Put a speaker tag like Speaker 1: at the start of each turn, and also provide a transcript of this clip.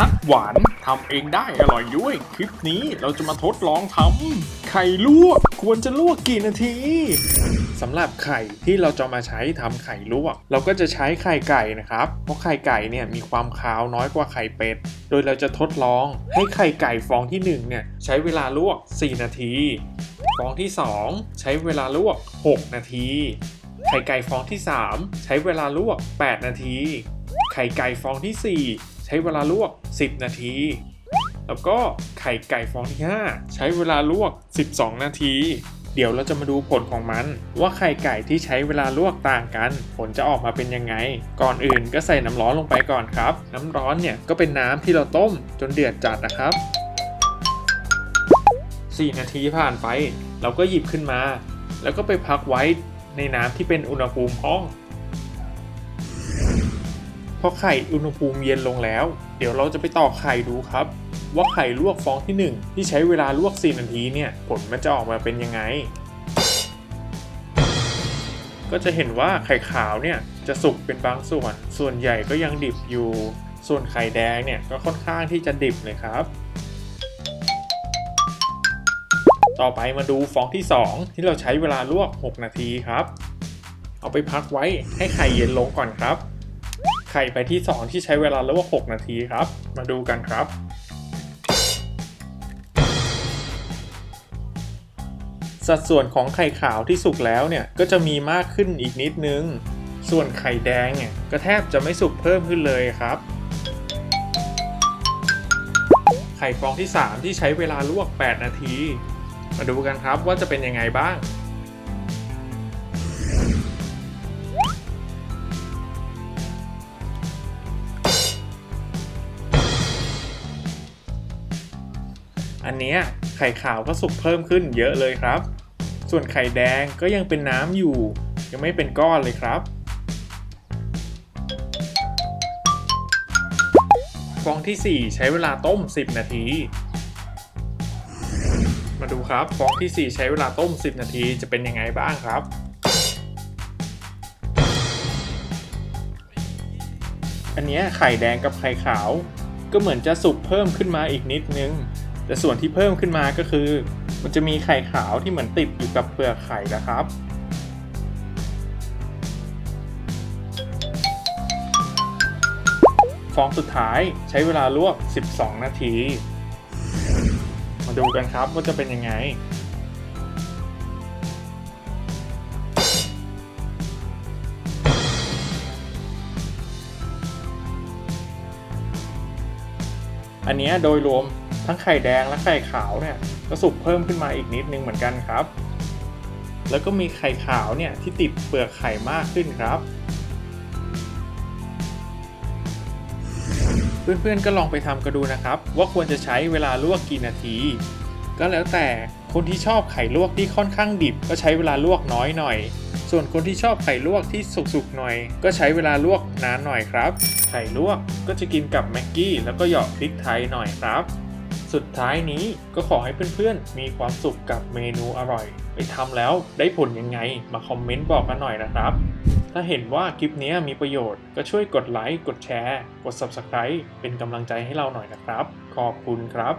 Speaker 1: ฮะหวานทำเองได้อร่อยด้วย คลิปนี้เราจะมาทดลองทำไข่ลวกควรจะลวกกี่นาทีสำหรับไข่ที่เราจะมาใช้ทำไข่ลวก เราก็จะใช้ไข่ไก่นะครับ เพราะไข่ไก่เนี่ยมีความคาวน้อยกว่าไข่เป็ด โดยเราจะทดลองให้ไข่ไก่ฟองที่หนึ่งเนี่ยใช้เวลาลวก 4 นาที ฟองที่ 2 ใช้เวลาลวก 6 นาที ไข่ไก่ฟองที่ 3 ใช้เวลาลวก 8 นาที ไข่ไก่ฟองที่ 4 ช้เวลาลวก 10 นาที แล้วก็ไข่ไก่ฟองที่ 5 ใช้เวลาลวก 12 นาที เดี๋ยวเราจะมาดูผลของมัน ว่าไข่ไก่ที่ใช้เวลาลวกต่างกัน ผลจะออกมาเป็นยังไง ก่อนอื่นก็ใส่น้ำร้อนลงไปก่อนครับ น้ำร้อนเนี่ยก็เป็นน้ำที่เราต้มจนเดือดจัดนะครับ 4 นาทีผ่านไป เราก็หยิบขึ้นมา แล้วก็ไปพักไว้ในน้ำที่เป็นอุณหภูมิห้อง พอไข่อุณหภูมิเย็นลงแล้ว เดี๋ยวเราจะไปตอกไข่ดูครับ ว่าไข่ลวกฟองที่ 1 ที่ใช้เวลาลวก 4 นาทีเนี่ยผลมันจะออกมาเป็นยังไง ก็จะเห็นว่าไข่ขาวเนี่ยจะสุกเป็นบางส่วน ส่วนใหญ่ก็ยังดิบอยู่ ส่วนไข่แดงเนี่ยก็ค่อนข้างที่จะดิบเลยครับ ต่อไปมาดูฟองที่ 2 ที่เราใช้เวลาลวก 6 นาทีครับ เอาไปพักไว้ให้ไข่เย็นลงก่อนครับ ไข่ไปที่ 2 ที่ใช้เวลาลวก6นาทีครับ มาดูกันครับ สัดส่วนของไข่ขาวที่สุกแล้วเนี่ยก็จะมีมากขึ้นอีกนิดนึง ส่วนไข่แดงเนี่ยก็แทบจะไม่สุกเพิ่มขึ้นเลยครับ ไข่ฟองที่ 3 ที่ใช้เวลาลวก 8 นาที มาดูกันครับว่าจะเป็นยังไงบ้าง อันเนี้ยไข่ขาวก็สุกเพิ่มขึ้นเยอะเลยครับ ส่วนไข่แดงก็ยังเป็นน้ำอยู่ ยังไม่เป็นก้อนเลยครับ ฟองที่ 4 ใช้เวลาต้ม 10 นาที มาดูครับ ฟองที่ 4 ใช้เวลาต้ม 10 นาทีจะเป็นยังไงบ้างครับอันนี้ไข่แดงกับไข่ขาว ก็เหมือนจะสุกเพิ่มขึ้นมาอีกนิดนึง แต่ส่วนที่เพิ่มขึ้นมาก็คือ มันจะมีไข่ขาวที่เหมือนติดอยู่กับเปลือกไข่นะครับ ฟองสุดท้ายใช้เวลาลวก 12 นาที มาดูกันครับว่าจะเป็นยังไงอันเนี้ยโดยรวม ทั้งไข่แดงและไข่ขาวเนี่ยก็สุกเพิ่มขึ้นมาอีกนิดนึงเหมือนกันครับ แล้วก็มีไข่ขาวเนี่ยที่ติดเปลือกไข่มากขึ้นครับ เพื่อนๆก็ลองไปทำกันดูนะครับ ว่าควรจะใช้เวลาลวกกี่นาที ก็แล้วแต่คนที่ชอบไข่ลวกที่ค่อนข้างดิบ ก็ใช้เวลาลวกน้อยหน่อย ส่วนคนที่ชอบไข่ลวกที่สุกๆหน่อย ก็ใช้เวลาลวกนานหน่อยครับ ไข่ลวกก็จะกินกับแม็กกี้แล้วก็หยอกพริกไทยหน่อยครับ สุดท้ายนี้ก็ขอให้เพื่อนๆ มีความสุขกับเมนูอร่อย ไปทำแล้วได้ผลยังไงมาคอมเมนต์บอกกันหน่อยนะครับ ถ้าเห็นว่าคลิปนี้มีประโยชน์ก็ช่วยกดไลค์ กดแชร์ กด Subscribe เป็นกำลังใจให้เราหน่อยนะครับ ขอบคุณครับ